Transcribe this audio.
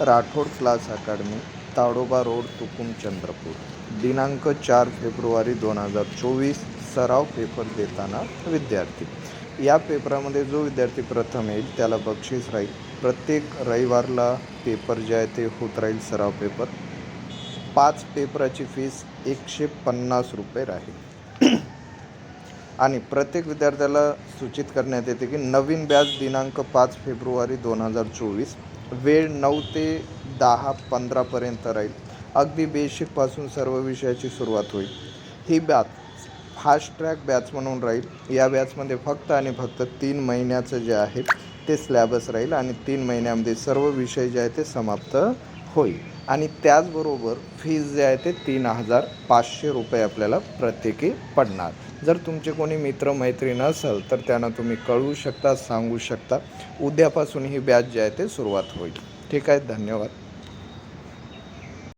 Rathod class academy Tadoba road Tukum Chandrapur. दिनांक चार February दोन हजार चोवीस सराव पेपर देताना विद्यार्थी. या पेपरामध्ये जो विद्यार्थी प्रथम येईल त्याला बक्षीस राहील. प्रत्येक रविवारला पेपर जे आहे ते होत राहील सराव पेपर. पाच पेपराची फीस एकशे पन्नास रुपये राहील. आणि प्रत्येक विद्यार्थ्याला सूचित करण्यात येते की नवीन बॅच दिनांक पाच फेब्रुवारी दोन हजार चोवीस वेळ नऊ ते दहा पंधरापर्यंत राहील. अगदी बेसिकपासून सर्व विषयाची सुरुवात होईल. ही बॅच फास्ट ट्रॅक बॅच म्हणून राहील. या बॅचमध्ये फक्त आणि फक्त तीन महिन्याचं जे आहे ते स्लॅबस राहील आणि तीन महिन्यामध्ये सर्व विषय जे आहे ते समाप्त होईल. आणि त्याचबरोबर फीज जे आहे ते तीन हजार पाचशे रुपये आपल्याला प्रत्येकी पडणार. जर तुमचे कोणी मित्रमैत्रीण असेल तर त्यांना तुम्ही कळवू शकता सांगू शकता. उद्यापासून ही बॅच जी आहे ते सुरुवात होईल. ठीक आहे? धन्यवाद.